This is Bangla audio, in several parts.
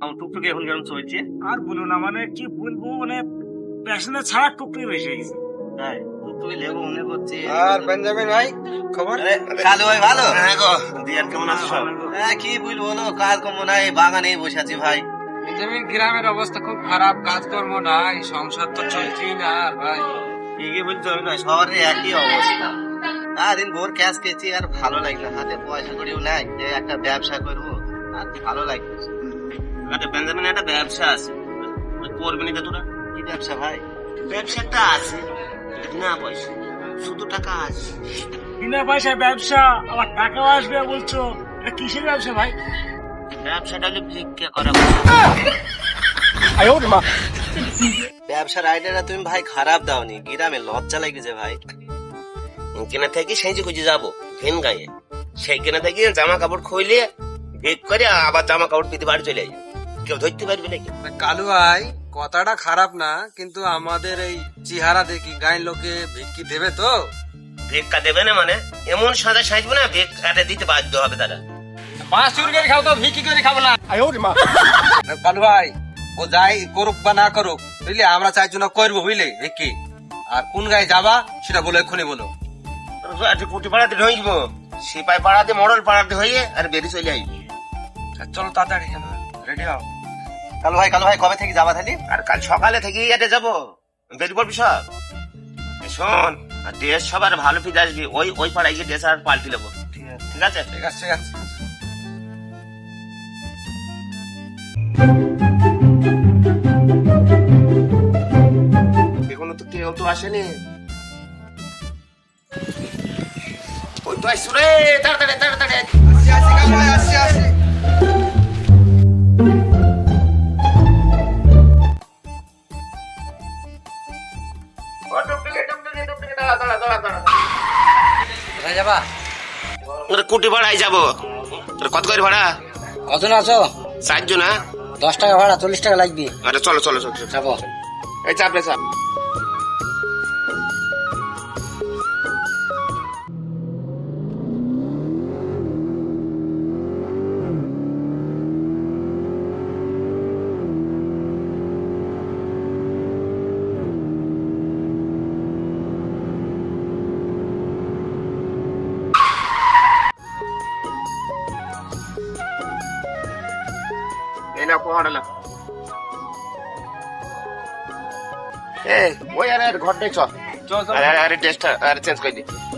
আমার টুকটুকি এখন কেমন চলছে? আর বলো না মানে কি বলব মানে প্যাশনে ছাড়া টুকটুকি বেশি গেছে। তাই টুকটুকি লেবো মনে করছি। আর বেঞ্জামিন ভাই খবর? কালু ভাই ভালো? হ্যাঁ গো। দিয়ার কেমন আছো? সব হ্যাঁ কি বলব বলো কাজ কর্ম নাই বাগানে বসে আছি ভাই। বেঞ্জামিন গ্রামের অবস্থা খুব খারাপ কাজ কাজকর্ম নাই সংসার তো চলছেই না আর ভাই। ঠিকই বলছো আমি না শহরে একই অবস্থা। সারাদিন ভোর ক্যাশ পেয়েছি আর ভালো লাগল হাতে পয়সা করিও নাই যে একটা ব্যবসা করব আর ভালো লাগল একটা বেঞ্জামিন একটা ব্যবসা আছে। করবি না তোরা? কি ব্যবসা ভাই? ব্যবসাটা আছে। না পয়সা শুধু টাকা আছে। বিনা পয়সায় ব্যবসা আবার টাকাও আসবে বলছো। এটা কিসের ব্যবসা ভাই? ব্যবসাটা হলে ভিক্ষা করা। ব্যবসার আইডিয়াটা তুমি ভাই খারাপ দাওনি। গ্রামে লজ্জা লাগছে ভাই। কেনা থেকে সেই যে খুঁজে যাব ভেন গায়ে। সেই কেনা থেকে জামা কাপড় খুইলে বেগ করে আবার জামা কাপড় পেতে বাড়ি চলে যাবে কেউ ধরতে পারবে নাকি? কালু ভাই কথাটা খারাপ না কিন্তু আমাদের এই চেহারা দেখি গায়ের লোকে ভিক্ষি দেবে তো? ভিক্ষা দেবে না মানে? এমন সাজা সাজবো না ভিক্ষাটা দিতে বাধ্য হবে তারা। মাছ চুরি করে খাও তো ভিক্ষি করে খাব না। কালু ভাই ও যাই করুক বা না করুক বুঝলি? আমরা চাইছো না করব বুঝলে? ভিক্ষি। আর কোন গায়ে যাবা সেটা বলে এক্ষুনি বলো। আচ্ছা কুটি পাড়াতে ঢুকবো। সিপাই পাড়াতে মডল পাড়াতে হয়ে আর বেরিয়ে চলে আসব। চলো তাড়াতাড়ি রেডি হও। কালু ভাই কালু ভাই কবে থেকে যাবা তাহলে? আর কাল সকালে থেকে ইয়াতে যাব। বেরিয়ে পড়বি সব? শোন আর ড্রেস সবার ভালো ফিতে আসবি। ওই ওই পাড়ায় গিয়ে ড্রেস আর পাল্টি নেব। ঠিক আছে। ঠিক আছে? ঠিক আছে এখনও তো কেউ তো আসেনি। ওই তো আসছো রে তাড়াতাড়ি তাড়াতাড়ি। কুটি ভাড়ায় যাব। তোর কত করে ভাড়া? কতজন আছো চারজন হ্যাঁ দশ টাকা ভাড়া চল্লিশ টাকা লাগবে। আরে চলো চলো চলো। যাব। এই চাপ রে চাপ। ल ए म यहाँ घट्दै छ। अरे टेस्ट अरे चेन्ज गरिदिन्छु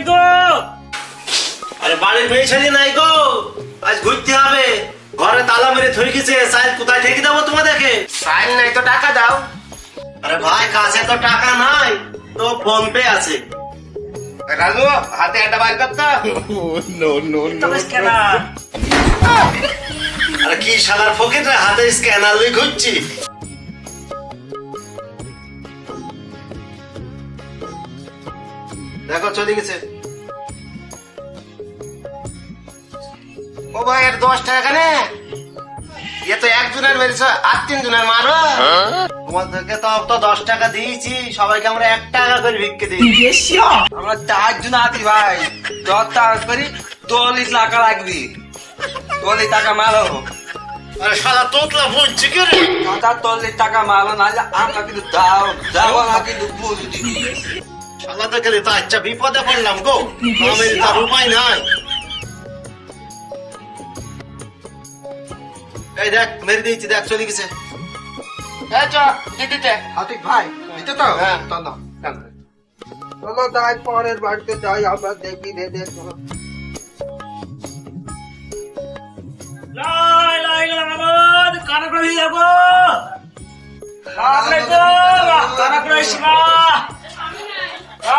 একটু আরে বাড়ির মেয়ে ছেলে নাই গো। আজ ঘুরতে হবে। ঘরে তালা মেরে থই গেছে সাইল কোথায় ঠেকে দেবো তোমাদেরকে? সাইল নাই তো টাকা দাও। আরে ভাই কাছে তো টাকা নাই। তো ফোন পে আছে। রাজু হাতে একটা বার করতো তবে স্ক্যানার আরে কি শালার ফকির হাতে স্ক্যানার লই ঘুরছি। দেখো চলে গেছে। ও ভাই এর দশ টাকা কেন এ তো একজনের মেরেছ আর তিনজনের মারো। তোমাদেরকে তো তো দশ টাকা দিয়েছি সবাইকে আমরা এক টাকা করে ভিক্ষে দিই। আমরা চারজন আছি ভাই দশ টাকা করি চল্লিশ টাকা লাগবে। চল্লিশ টাকা মারো। আরে শালা তোতলা বুঝছি কি রে? চল্লিশ টাকা মারো নাহলে আমরা কিন্তু দাও দাও না কিন্তু বুঝছি শালা দেখে তো আচ্ছা বিপদে পড়লাম গো। আমি তার উপায় নাই। এই দেখ মেরে দিয়েছি দেখ চলে গেছে। এই চ দিদিতে। হাতিক ভাই দিতে তো? হ্যাঁ। চলো চলো তাই পরের বাড়িতে যাই আমরা দেখি রে দেখো। লাই লাই লাই বাবা কানা করে যাব বাপরে গো কানা করে শিবা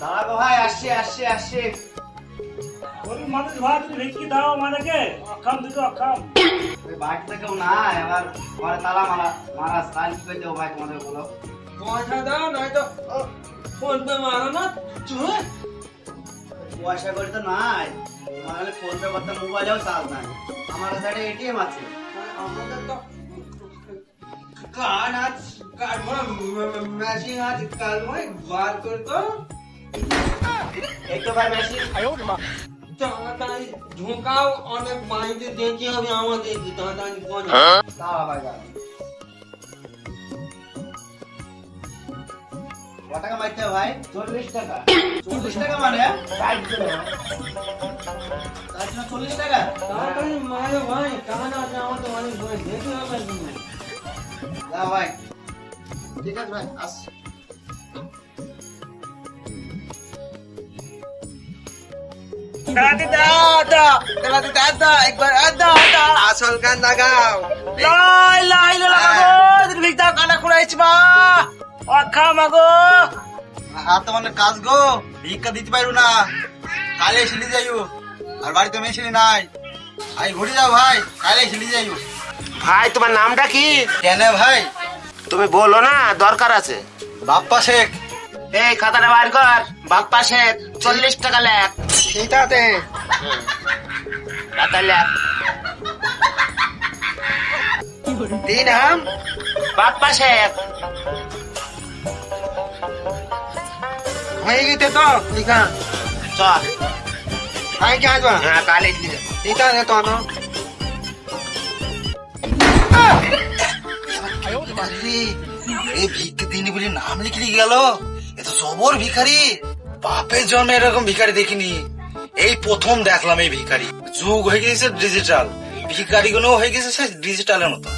দাঁড়াবো ভাই আসছি আসছি আসছি। ওই মানুষ ভাত ভিক্ষি দাও আমাদেরকে। অক্ষম দুটো অক্ষম বাড়িতে কেউ নাই আবার ঘরে তালা মারা মারা স্নান কি করে দেবো ভাই তোমাদের বলো। পয়সা দাও নয়তো ফোন পে মারো না চুয়ে পয়সা করে তো নাই আমার ফোন পে করতে মোবাইলেও চার্জ নাই। আমার কাছে এটিএম আছে। আমাদের তো কার্ড আছে কার্ড মানে মেশিন আছে কার্ড মানে বার করে তো এই তো ভাই মেশিন তাড়াতাড়ি ঢোকাও অনেক বাড়িতে দেখতে হবে আমাদের তাড়াতাড়ি করে। দাঁড়া ভাই দাঁড়া টাকা ভাই? চল্লিশ টাকা। চল্লিশ টাকা মানে? টাকা। তাড়াতাড়ি মারো ভাই কার্ড আছে আমাদের অনেক ভয় দেখতে হবে ভাই। ঠিক আছে ভাই আসছি। আসল গান লাগাও লাই লাই লাই বাবা তুমি দাও কানা করে মা। অক্ষম আগো হাত মানে কাজ গো ভিক্ষা দিতে পারব না। কালে এসে যাইও। আর বাড়িতে মেশিনি নাই। আমি ঘুরে যাও ভাই কালে এসে যাইও। ভাই তোমার নামটা কি? কেন ভাই? তুমি বলো না দরকার আছে। বাপ্পা শেখ। এই খাতাটা বার কর বাপ্পা শেখ চল্লিশ টাকা লেখ। সেইটাতে টাকা লেখ তিন হাম বাপ্পা শেখ হয়ে গেছে তো লিখা চল ভাই কে আসবা হ্যাঁ কালে দিলে এইটা নে তো আনো এই ভিক্ষে দিনি বলে নাম লিখে গেল এ তো সবর ভিখারি বাপের জন্মে এরকম ভিখারি দেখিনি এই প্রথম দেখলাম এই ভিখারি। যুগ হয়ে গেছে ডিজিটাল ভিখারি গুলো হয়ে গেছে সে ডিজিটালের মতো।